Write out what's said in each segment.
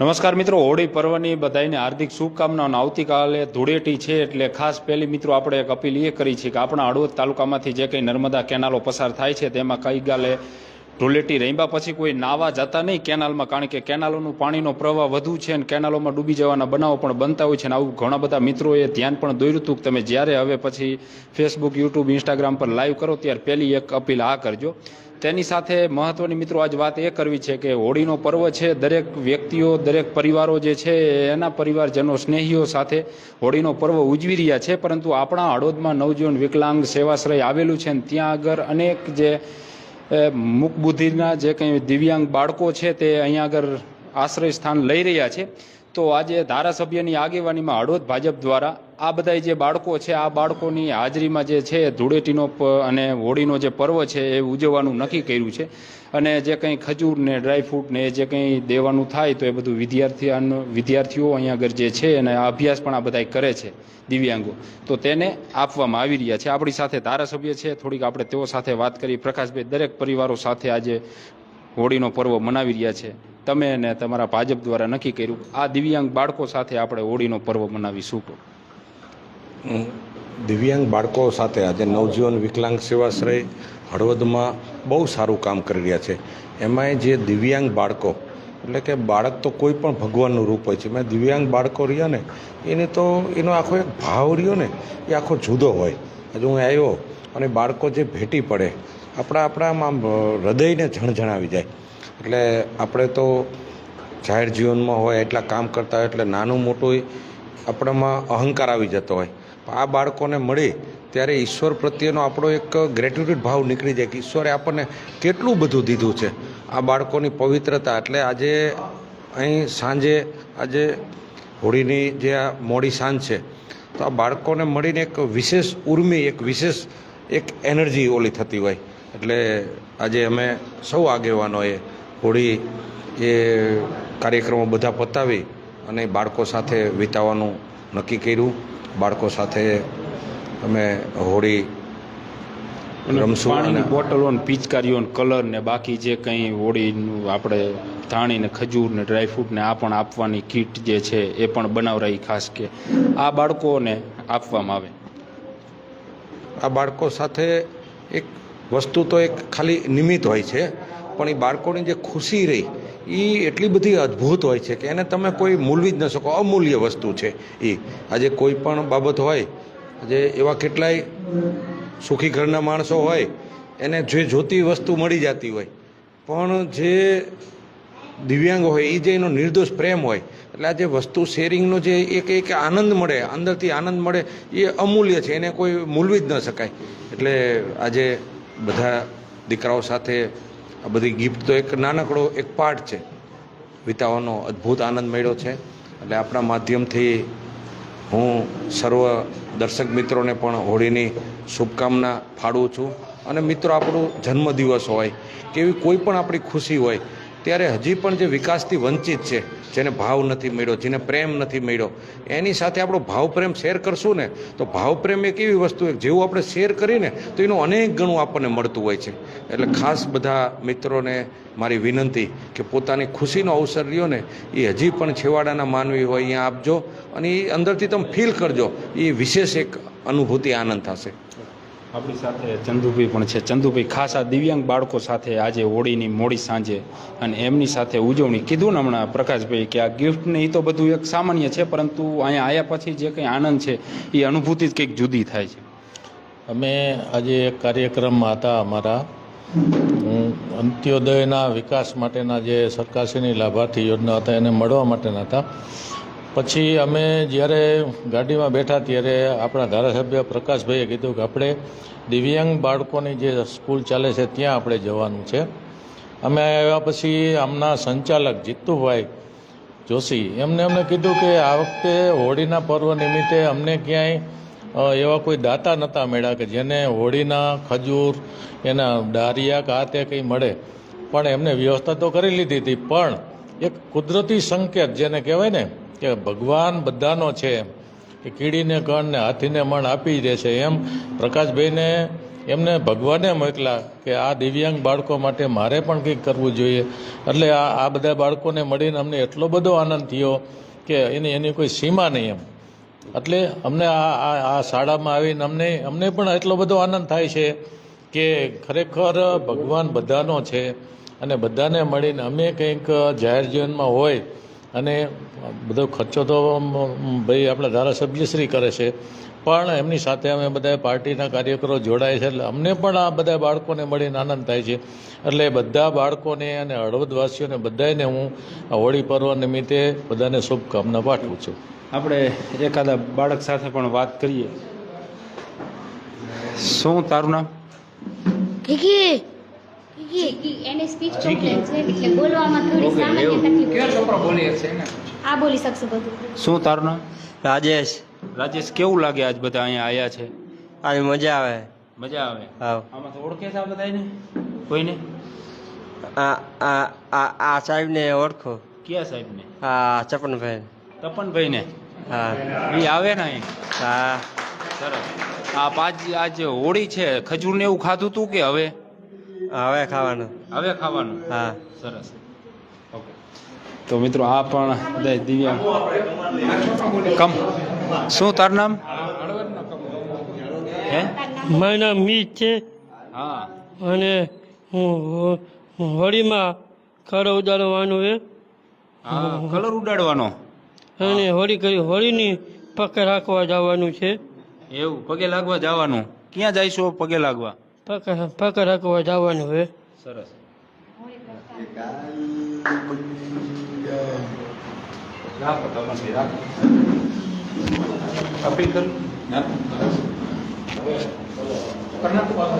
નમસ્કાર મિત્રો, હોળી પર્વની બધાને હાર્દિક શુભકામનાઓ. આવતીકાલે ધૂળેટી છે એટલે ખાસ પહેલી મિત્રો આપણે એક અપીલ એ કરી છે કે આપણા હળવદ તાલુકામાંથી જે કંઈ નર્મદા કેનાલો પસાર થાય છે તેમાં કઈ ગાલે ધૂળેટી રહીબા પછી કોઈ નાવા જતા નહીં કેનાલમાં, કારણ કે કેનાલોનું પાણીનો પ્રવાહ વધુ છે અને કેનાલોમાં ડૂબી જવાના બનાવો પણ બનતા હોય છે અને આવું ઘણા બધા મિત્રોએ ધ્યાન પણ દોર્યું હતું કે તમે જ્યારે હવે પછી ફેસબુક યુટ્યુબ ઇન્સ્ટાગ્રામ પર લાઈવ કરો, ત્યારે પહેલી એક અપીલ આ કરજો. તેની સાથે મહત્વની મિત્રો આજ વાત એ કરવી છે કે હોળીનો પર્વ છે. દરેક વ્યક્તિઓ, દરેક પરિવારો જે છે, એના પરિવારજનો, સ્નેહીઓ સાથે હોળીનો પર્વ ઉજવી રહ્યા છે. પરંતુ આપણા હળોદમાં નવજીવન વિકલાંગ સેવાશ્રય આવેલું છે ને ત્યાં આગળ અનેક જે મુકબુદ્ધિના જે કંઈ દિવ્યાંગ બાળકો છે તે અહીંયા આગળ આશ્રય સ્થાન લઈ રહ્યા છે. તો આજે ધારાસભ્યની આગેવાનીમાં હળવદ ભાજપ દ્વારા આ બધા જે બાળકો છે આ બાળકોની હાજરીમાં જે છે ધૂળેટીનો અને હોળીનો જે પર્વ છે એ ઉજવવાનું નક્કી કર્યું છે. અને જે કંઈ ખજૂર ને ડ્રાયફ્રૂટ ને જે કંઈ દેવાનું થાય તો એ બધું વિદ્યાર્થી વિદ્યાર્થીઓ અહીંયા આગળ જે છે અને આ અભ્યાસ પણ આ બધા કરે છે દિવ્યાંગો. તો તેને આપવામાં આવી રહ્યા છે. આપણી સાથે ધારાસભ્ય છે. થોડીક આપણે તેઓ સાથે વાત કરી. પ્રકાશભાઈ દરેક પરિવારો સાથે આજે હોળીનો પર્વ મનાવી રહ્યા છે. તમે અને તમારા ભાજપ દ્વારા નક્કી કર્યું આ દિવ્યાંગ બાળકો સાથે આપણે હોળીનો પર્વ મનાવીશું તો. અમ, દિવ્યાંગ બાળકો સાથે આજે નવજીવન વિકલાંગ સેવાશ્રય હળવદમાં બહુ સારું કામ કરી રહ્યા છે. એમાંય જે દિવ્યાંગ બાળકો, એટલે કે બાળક તો કોઈ પણ ભગવાનનું રૂપ હોય છે મેં દિવ્યાંગ બાળકો રહ્યા ને, એને તો એનો આખો એક ભાવ રહ્યો ને, એ આખો જુદો હોય. હજુ હું આવ્યો અને બાળકો જે ભેટી પડે, આપણા આપણામાં હૃદયને ઝણઝણાવી જાય. એટલે આપણે તો જાહેર જીવનમાં હોય, એટલા કામ કરતા હોય, એટલે નાનું મોટું આપણામાં અહંકાર આવી જતો હોય. આ બાળકોને મળી ત્યારે ઈશ્વર પ્રત્યેનો આપણો એક ગ્રેટિટ્યુડ ભાવ નીકળી જાય કે ઈશ્વરે આપણને કેટલું બધું દીધું છે. આ બાળકોની પવિત્રતા એટલે આજે અહીં સાંજે, આજે હોળીની જે આ મોડી સાંજ છે, તો આ બાળકોને મળીને એક વિશેષ ઉર્મી, એક વિશેષ એક એનર્જી ઓલી થતી હોય. એટલે આજે અમે સૌ આગેવાનોએ હોળી એ કાર્યક્રમો બધા પતાવી અને બાળકો સાથે વિતાવવાનું નક્કી કર્યું. બાળકો સાથે અમે હોળી રમશું પાણીની બોટલો ને પિચકારીઓ ને કલર ને બાકી જે કંઈ હોળીનું આપણે ધાણી ને ખજૂર ને ડ્રાયફ્રૂટ ને આ પણ આપવાની કીટ જે છે એ પણ બનાવરાઈ ખાસ કે આ બાળકોને આપવામાં આવે. આ બાળકો સાથે એક વસ્તુ તો એક ખાલી નિમિત્ત હોય છે પણ એ બાળકોની જે ખુશી રહી એ એટલી બધી અદ્ભુત હોય છે કે એને તમે કોઈ મૂલવી જ ન શકો. અમૂલ્ય વસ્તુ છે એ આજે કોઈ પણ બાબત હોય, આજે એવા કેટલાય સુખી ઘરના માણસો હોય, એને જે જોતી વસ્તુ મળી જતી હોય, પણ જે દિવ્યાંગ હોય એ જે એનો નિર્દોષ પ્રેમ હોય, એટલે આ જે વસ્તુ શેરિંગનો જે એક એક આનંદ મળે, અંદરથી આનંદ મળે એ અમૂલ્ય છે. એને કોઈ મૂલવી જ ન શકાય. એટલે આજે બધા દીકરાઓ સાથે આ બધી ગિફ્ટ તો એક નાનકડો એક પાર્ટ છે. વિતાવાનો અદ્ભુત આનંદ મળ્યો છે. એટલે આપણા માધ્યમથી હું સર્વ દર્શક મિત્રોને પણ હોળીની શુભકામના ફાળવું છું. અને મિત્રો, આપણું જન્મદિવસ હોય કે એવી કોઈ પણ આપણી ખુશી હોય ત્યારે હજી પણ જે વિકાસથી વંચિત છે, જેને ભાવ નથી મળ્યો, જેને પ્રેમ નથી મળ્યો, એની સાથે આપણો ભાવ પ્રેમ શેર કરશું ને, તો ભાવ પ્રેમ એક એવી વસ્તુ જેવું આપણે શેર કરીને તો એનું અનેક ગણું આપણને મળતું હોય છે. એટલે ખાસ બધા મિત્રોને મારી વિનંતી કે પોતાની ખુશીનો અવસર રહ્યો ને, એ હજી પણ છેવાડાના માનવી હોય, અહીંયા આપજો અને એ અંદરથી તમે ફીલ કરજો, એ વિશેષ એક અનુભૂતિ આનંદ થશે. આપણી સાથે ચંદુભાઈ પણ છે. ચંદુભાઈ, ખાસ આ દિવ્યાંગ બાળકો સાથે આજે હોળીની મોડી સાંજે અને એમની સાથે ઉજવણી. કીધું ને હમણાં પ્રકાશભાઈ કે આ ગિફ્ટ ને એ તો બધું એક સામાન્ય છે, પરંતુ અહીંયા આવ્યા પછી જે કંઈ આનંદ છે એ અનુભૂતિ જ કંઈક જુદી થાય છે. અમે આજે એક કાર્યક્રમમાં હતા અમારા. અંત્યોદયના વિકાસ માટેના જે સરકારશ્રીની લાભાર્થી યોજના હતા, એને મળવા માટેના હતા. પછી અમે જ્યારે ગાડીમાં બેઠા ત્યારે આપણા ધારાસભ્ય પ્રકાશભાઈએ કીધું કે આપણે દિવ્યાંગ બાળકોની જે સ્કૂલ ચાલે છે ત્યાં આપણે જવાનું છે. અમે આવ્યા પછી આમના સંચાલક જીતુભાઈ જોશી, એમને અમને કીધું કે આ વખતે હોળીના પર્વ નિમિત્તે અમને ક્યાંય એવા કોઈ દાતા નહોતા મળ્યા કે જેને હોળીના ખજૂર, એના ડારિયા કે તે કંઈ મળે. પણ એમને વ્યવસ્થા તો કરી લીધી હતી, પણ એક કુદરતી સંકેત જેને કહેવાય ને કે ભગવાન બધાનો છે, કે કીડીને કણ ને હાથીને મણ આપી દે છે એમ. પ્રકાશભાઈને એમને ભગવાને મોકલા કે આ દિવ્યાંગ બાળકો માટે મારે પણ કંઈક કરવું જોઈએ. એટલે આ આ બધા બાળકોને મળીને અમને એટલો બધો આનંદ થયો કે એની એની કોઈ સીમા નહીં એમ. એટલે અમને આ આ શાળામાં આવીને અમને અમને પણ એટલો બધો આનંદ થાય છે કે ખરેખર ભગવાન બધાનો છે અને બધાને મળીને અમે કંઈક જાહેર જીવનમાં હોય અને બધો ખર્ચો તો ભાઈ આપણા ધારાસભ્યશ્રી કરે છે. પણ એમની સાથે અમે બધા પાર્ટીના કાર્યકરો જોડાય છે એટલે અમને પણ આ બધા બાળકોને મળીને આનંદ થાય છે. એટલે બધા બાળકોને અને હળવદવાસીઓને બધાને હું આ હોળી પર્વ નિમિત્તે બધાને શુભકામના પાઠવું છું. આપણે એકાદા બાળક સાથે પણ વાત કરીએ. શું તારું નામ? એને સ્પીચ પ્રોબ્લેમ છે એટલે બોલવામાં થોડી સામાન્ય તકલીફ આ બોલી શકશે બધું. શું તારું નામ? રાજેશ. રાજેશ કેવું લાગે આજ બધા અહીંયા આયા છે? આજ મજા આવે. મજા આવે? હા. આમાં તો ઓળખે છે આ બધાને કોઈને? આ આ આ આ સાહેબને ઓળખો. કયા સાહેબને? હા ચપનભાઈ તપનભાઈને હા. એ આવે ને અહીં? હા. સરસ. આ પાંચ આજે હોળી છે ખજૂર ને એવું ખાધું તું કે હવે? હવે ખાવાનું. હવે ખાવાનું? હા. સરસ. ઓકે. તો મિત્રો આ પણ દિવ્યા. કમ. શું તારું નામ? હે? મારું નામ મીત છે. હા. અને હું હોળીમાં કલર ઉડાડવાનો એ હા કલર ઉડાડવાનો? અને હોળી કરી હોળીની પકડ રાખવા જવાનું છે. એવું પગે લાગવા જવાનું. ક્યાં જઈશું પગે લાગવા? પકડ પકડ રાખવા જવાનું છે સરસ રાખો તપનભાઈ રાખો અપીલ કરું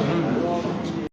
હમ.